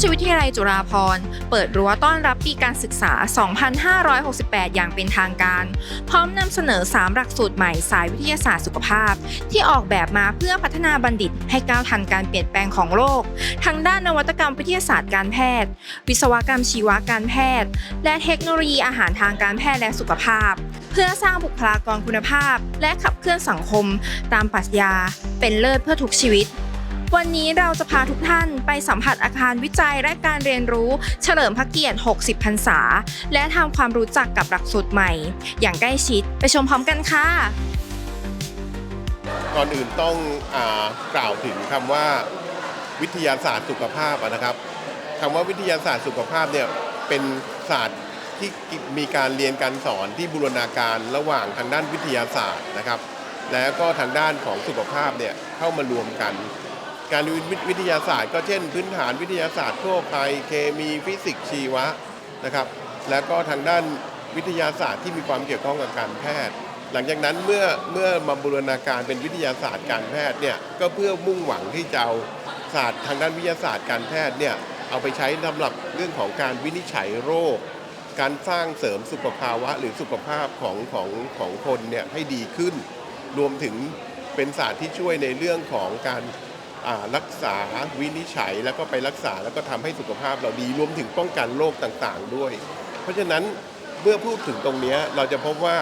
ชวิทยาลัยจุฬาภรณ์เปิดรั้วต้อนรับปีการศึกษา 2568 อย่างเป็นทางการ พร้อมนำเสนอ 3 หลักสูตรใหม่สายวิทยาศาสตร์สุขภาพ ที่ออกแบบมาเพื่อพัฒนาบัณฑิตให้ก้าวทันการเปลี่ยนแปลงของโลก ทั้งด้านนวัตกรรมวิทยาศาสตร์การแพทย์ วิศวกรรมชีวการแพทย์ และเทคโนโลยีอาหารทางการแพทย์และสุขภาพ เพื่อสร้างบุคลากรคุณภาพ และขับเคลื่อนสังคม ตามปรัชญา เป็นเลิศเพื่อทุกชีวิต วันนี้เราจะพาทุกท่านไปสัมผัสอาคารวิจัยและการเรียนรู้เฉลิมพระเกียรติ 60 พรรษา และทำความรู้จักกับหลักสูตรใหม่ อย่างใกล้ชิดไปชมพร้อมกันค่ะ ก่อนอื่นต้องอกล่าวถึงคำว่าวิทยาศาสตร์สุขภาพนะครับคำว่าวิทยาศาสตร์สุขภาพเนี่ยเป็นศาสตร์ที่มีการเรียนการสอนที่บูรณาการระหว่างทางด้านวิทยาศาสตร์นะครับ แล้วก็ทางด้านของสุขภาพเนี่ยเข้ามารวมกัน การเรียนวิทยาศาสตร์ ก็เช่น พื้นฐานวิทยาศาสตร์ทั่วไปเคมีฟิสิกส์ชีวะนะครับ แล้วก็ทางด้านวิทยาศาสตร์ที่มีความเกี่ยวข้องกับการแพทย์ หลังจากนั้นเมื่อเมื่อมาบูรณาการเป็นวิทยาศาสตร์การแพทย์เนี่ยก็เพื่อมุ่งหวังที่จะเอาศาสตร์ทางด้านวิทยาศาสตร์การแพทย์เนี่ยเอาไปใช้สำหรับเรื่องของการวินิจฉัยโรค การสร้างเสริมสุขภาวะหรือสุขภาพของของของคนเนี่ยให้ดีขึ้น รวมถึงเป็นศาสตร์ที่ช่วยในเรื่องของการ รักษาวินิจฉัยแล้วก็ไปรักษาแล้วก็ทำให้สุขภาพเราดีรวมถึงป้องกันโรคต่างๆ ด้วย เพราะฉะนั้นเมื่อพูดถึงตรงนี้เราจะพบว่า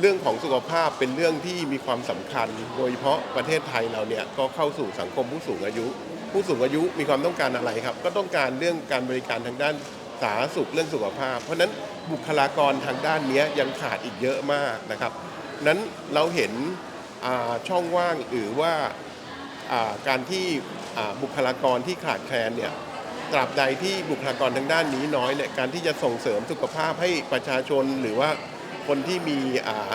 เรื่องของสุขภาพเป็นเรื่องที่มีความสำคัญ โดยเฉพาะประเทศไทยเราเนี่ยก็เข้าสู่สังคมผู้สูงอายุ ผู้สูงอายุมีความต้องการอะไรครับ ก็ต้องการเรื่องการบริการทางด้านสาธารณสุขเรื่องสุขภาพ เพราะฉะนั้นบุคลากรทางด้านนี้ยังขาดอีกเยอะมากนะครับนั้นเราเห็นช่องว่างหรือว่า การที่บุคลากรที่ขาดแคลนเนี่ยตราบใดที่บุคลากรทางด้านนี้น้อยเนี่ยการที่จะส่งเสริมสุขภาพให้ประชาชนหรือว่าคนที่มีอา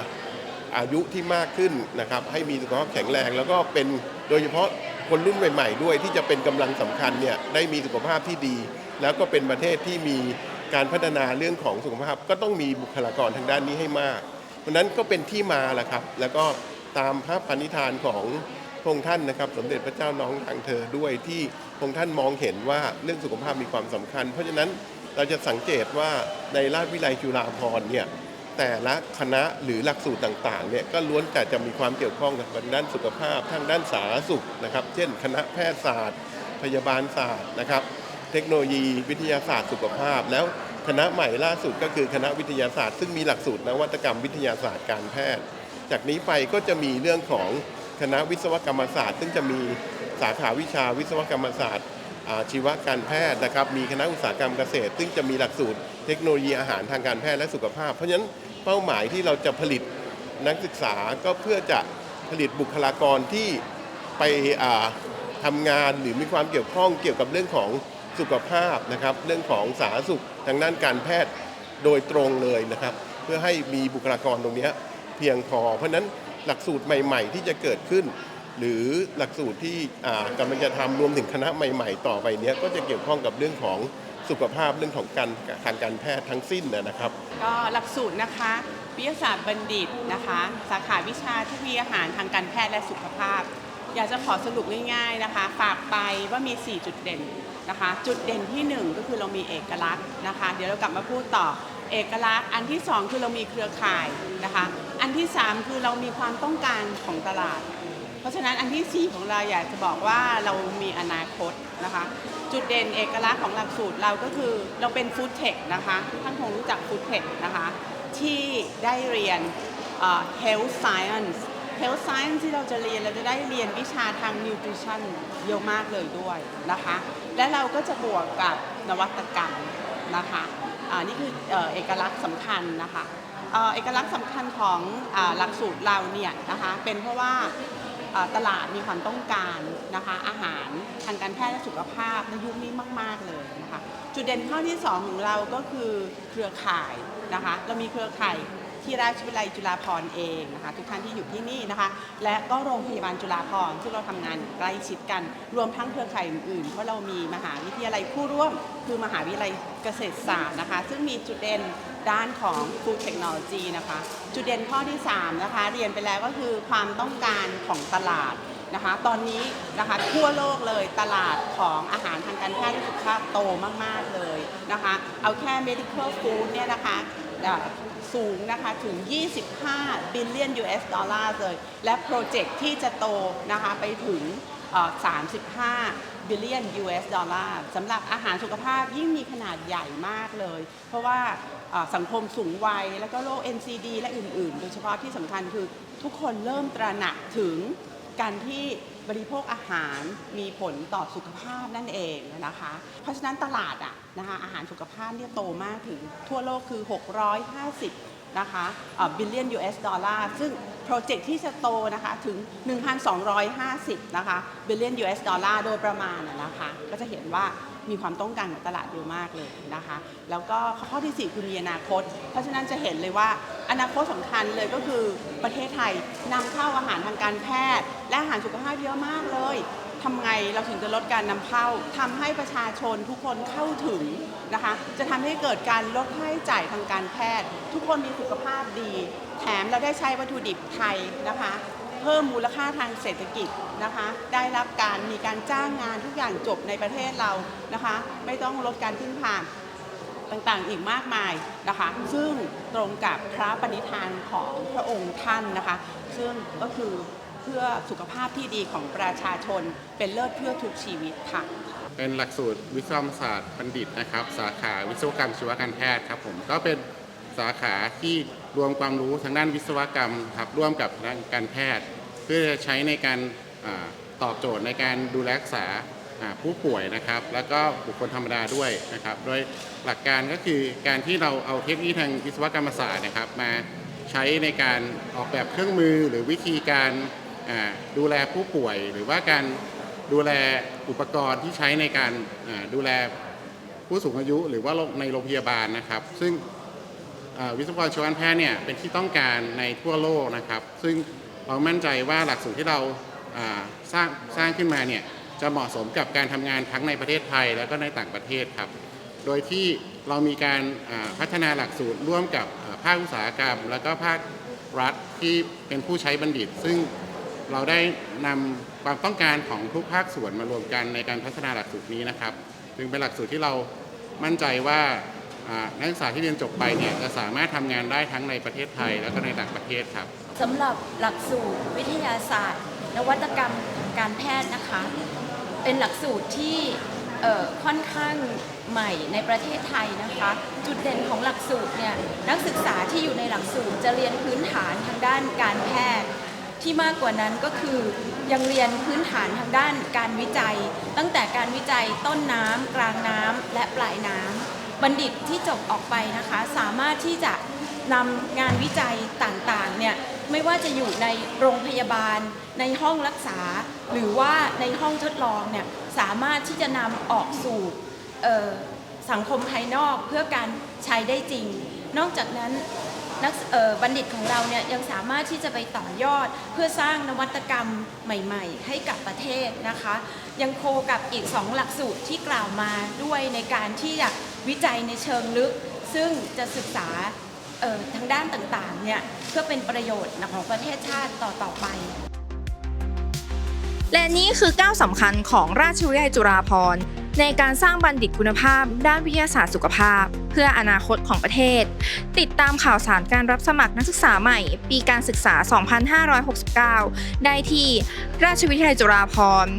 อายุที่มากขึ้นนะครับให้มีสุขภาพแข็งแรง แล้วก็เป็นโดยเฉพาะคนรุ่นใหม่ ๆ ด้วยที่จะเป็นกำลังสำคัญเนี่ยได้มีสุขภาพที่ดี แล้วก็เป็นประเทศที่มีการพัฒนาเรื่องของสุขภาพ ก็ต้องมีบุคลากรทางด้านนี้ให้มากเพราะฉะนั้นก็เป็นที่มาแหละครับ แล้วก็ตามพระปณิธานของ พระองค์ท่านนะครับสมเด็จพระเจ้าน้องทางเธอด้วยที่พระองค์ท่านมองเห็นว่าเรื่องสุขภาพมีความสำคัญ เพราะฉะนั้นเราจะสังเกตว่าในราชวิทยาลัยจุฬาภรณ์เนี่ยแต่ละคณะหรือหลักสูตรต่างๆเนี่ยก็ล้วนแต่จะมีความเกี่ยวข้องกับด้านสุขภาพทางด้านสาธารณสุขนะครับ เช่น คณะแพทยศาสตร์ พยาบาลศาสตร์นะครับ เทคโนโลยีวิทยาศาสตร์สุขภาพ แล้วคณะใหม่ล่าสุดก็คือคณะวิทยาศาสตร์ ซึ่งมีหลักสูตรนวัตกรรมวิทยาศาสตร์การแพทย์ จากนี้ไปก็จะมีเรื่องของ คณะวิศวกรรมศาสตร์ ซึ่งจะมีสาขาวิชาวิศวกรรมศาสตร์ชีวการแพทย์นะครับ มีคณะอุตสาหกรรมเกษตร ซึ่งจะมีหลักสูตรเทคโนโลยีอาหารทางการแพทย์และสุขภาพ เพราะฉะนั้นเป้าหมายที่เราจะผลิตนักศึกษาก็เพื่อจะผลิตบุคลากรที่ไปอ่าทำงานหรือมีความเกี่ยวข้องเกี่ยวกับเรื่องของสุขภาพนะครับ เรื่องของสาธารณสุขทางด้านการแพทย์โดยตรงเลยนะครับ เพื่อให้มีบุคลากรตรงนี้เพียงพอ เพราะฉะนั้น หลักสูตรใหม่ ๆ ที่จะเกิดขึ้น หรือหลักสูตรที่กำลังจะทำรวมถึงคณะใหม่ ๆ ต่อไปนี้ก็จะเกี่ยวข้องกับเรื่องของสุขภาพเรื่องของการทางการแพทย์ทั้งสิ้นนะครับ ก็หลักสูตรนะคะวิทยาศาสตร์บัณฑิตนะคะ สาขาวิชาเทคโนโลยีอาหารทางการแพทย์และสุขภาพ อยากจะขอสรุปง่าย ๆนะคะ ฝากไปว่ามี 4 จุดเด่นนะคะ จุดเด่นที่ 1 ก็คือเรามีเอกลักษณ์นะคะ เดี๋ยวเรากลับมาพูดต่อเอกลักษณ์อันที่ 2 คือเรามีเครือข่ายนะคะ อันที่ 3 คือเรามีความต้องการของตลาด เพราะฉะนั้นอันที่ 4 ของเราอยากจะบอกว่าเรามีอนาคตนะคะ จุดเด่นเอกลักษณ์ของหลักสูตรเราก็คือเราเป็นฟู้ดเทคนะคะท่านคงรู้จักฟู้ดเทคนะคะที่ได้เรียน health science health science ที่เราจะเรียนเราจะได้เรียนวิชาทาง nutrition เยอะมากเลยด้วยนะคะ และเราก็จะบวกกับนวัตกรรมนะคะนี่คือเอกลักษณ์สำคัญนะคะ เอ่อเอกลักษณ์สำคัญของอาหลักสูตรเราเนี่ยนะคะเป็นเพราะว่าเอ่อตลาดมีความต้องการนะคะอาหารทางการแพทย์และสุขภาพในยุคนี้มาก ๆเลยนะคะจุดเด่นข้อที่2ของเราก็คือเครือข่ายนะคะเรามีเครือข่ายที่ราชวิทยาลัยจุฬาภรณ์เองนะคะทุกท่านที่อยู่ที่นี่นะคะและก็โรงพยาบาลจุฬาภรณ์ซึ่งเราทำงานใกล้ชิดกัน รวมทั้งเครือข่ายอื่นๆ เพราะเรามีมหาวิทยาลัยคู่ร่วม คือมหาวิทยาลัยเกษตรศาสตร์นะคะ ซึ่งมีจุดเด่น ด้านของ Food Technology นะคะ จุดเด่นข้อที่ 3 นะคะ เรียนไปแล้วก็คือความต้องการของตลาดนะคะ ตอนนี้นะคะทั่วโลกเลยตลาดของอาหารทางการแพทย์และสุขภาพโตมาก ๆ เลยนะคะ เอาแค่ medical food เนี่ยนะคะสูงนะคะถึง 25 billion US ดอลลาร์เลย และโปรเจกต์ที่จะโตนะคะไปถึง 35 billion US ดอลลาร์สำหรับอาหารสุขภาพยิ่งมีขนาดใหญ่มากเลย เพราะว่าสังคมสูงวัย แล้วก็โรค NCD และอื่น ๆ โดยเฉพาะที่สำคัญคือทุกคนเริ่มตระหนักถึงการที่บริโภคอาหารมีผลต่อสุขภาพนั่นเองนะคะ เพราะฉะนั้นตลาดอะนะคะอาหารสุขภาพเนี่ยโตมากถึงทั่วโลกคือ 650 นะคะบิลเลียน US ดอลลาร์ซึ่งโปรเจกต์ที่จะโตนะคะถึง 1,250 นะคะบิลเลียน US ดอลลาร์โดยประมาณนะคะ ก็จะเห็นว่า มีความต้องการของตลาดเยอะมากเลยนะคะ แล้วก็ข้อที่ 4 คือมีอนาคต เพราะฉะนั้นจะเห็นเลยว่าอนาคตสำคัญเลยก็คือประเทศไทยนำเข้าอาหารทางการแพทย์ และอาหารสุขภาพเยอะมากเลยทำไงเราถึงจะลดการนำเข้าทำให้ประชาชนทุกคนเข้าถึงนะคะ จะทำให้เกิดการลดค่าใช้จ่ายทางการแพทย์ ทุกคนมีสุขภาพดี แถมเราได้ใช้วัตถุดิบไทยนะคะ เพิ่มมูลค่าทางเศรษฐกิจนะคะ ได้รับการมีการจ้างงานทุกอย่างจบในประเทศเรานะคะ ไม่ต้องลดการพึ่งพาต่างๆอีกมากมายนะคะ ซึ่งตรงกับพระปณิธานของพระองค์ท่านนะคะ ซึ่งก็คือเพื่อสุขภาพที่ดีของประชาชนเป็นเลิศเพื่อทุกชีวิตค่ะ เป็นหลักสูตรวิศวกรรมศาสตร์บัณฑิตนะครับ สาขาวิศวกรรมชีวการแพทย์ครับผมก็เป็น สาขาที่รวมความรู้ทางด้านวิศวกรรมครับร่วมกับทางการแพทย์ เพื่อใช้ในการอตอบโจทย์ในการดูแลรักษาผู้ป่วยนะครับ แล้วก็บุคคลธรรมดาด้วยนะครับ โดยหลักการก็คือการที่เราเอาเทคโนโลยีทางวิศวกรรมศาสตร์นะครับ มาใช้ในการออกแบบเครื่องมือหรือวิธีการดูแลผู้ป่วย หรือว่าการดูแลอุปกรณ์ที่ใช้ในการดูแลผู้สูงอายุ หรือว่าในโรงพยาบาลนะครับ ซึ่ง วิศวกรชีวแพทย์เนี่ยเป็นที่ต้องการในทั่วโลกนะครับ ซึ่งเรามั่นใจว่าหลักสูตรที่เราสร้างสร้างขึ้นมาเนี่ยจะเหมาะสมกับการทำงานทั้งในประเทศไทยแล้วก็ในต่างประเทศครับ โดยที่เรามีการพัฒนาหลักสูตรร่วมกับภาคอุตสาหกรรม แล้วก็ภาครัฐที่เป็นผู้ใช้บัณฑิต ซึ่งเราได้นำความต้องการของทุกภาคส่วนมารวมกันในการพัฒนาหลักสูตรนี้นะครับ จึงเป็นหลักสูตรที่เรามั่นใจว่า นักศึกษาที่เรียนจบไปเนี่ยจะสามารถทำงานได้ทั้งในประเทศไทยแล้วก็ในต่างประเทศครับสำหรับหลักสูตรวิทยาศาสตร์ นวัตกรรมการแพทย์นะคะ เป็นหลักสูตรที่ค่อนข้างใหม่ในประเทศไทยนะคะ จุดเด่นของหลักสูตรเนี่ยนักศึกษาที่อยู่ในหลักสูตรจะเรียนพื้นฐานทางด้านการแพทย์ ที่มากกว่านั้นก็คือยังเรียนพื้นฐานทางด้านการวิจัย ตั้งแต่การวิจัยต้นน้ำกลางน้ำและปลายน้ำ บัณฑิตที่จบออกไปนะคะ สามารถที่จะนำงานวิจัยต่างๆเนี่ยไม่ว่าจะอยู่ในโรงพยาบาล ในห้องรักษา หรือว่าในห้องทดลองเนี่ยสามารถที่จะนำออกสู่สังคมภายนอกเพื่อการใช้ได้จริง นอกจากนั้นนักบัณฑิตของเราเนี่ยยังสามารถที่จะไปต่อยอดเพื่อสร้างนวัตกรรมใหม่ ๆ ให้กับประเทศนะคะ ยังโคกับอีก 2 หลักสูตรที่กล่าวมาด้วยในการที่จะ วิจัยในเชิงลึก ซึ่งจะศึกษาทางด้านต่างๆเนี่ยเพื่อเป็นประโยชน์ของประเทศชาติต่อๆไป และนี่คือก้าวสำคัญของราชวิทยาลัยจุฬาภรณ์ในการสร้างบัณฑิตคุณภาพ ด้านวิทยาศาสตร์สุขภาพ เพื่ออนาคตของประเทศ ติดตามข่าวสารการรับสมัครนักศึกษาใหม่ ปีการศึกษา 2569 ได้ที่ราชวิทยาลัยจุฬาภรณ์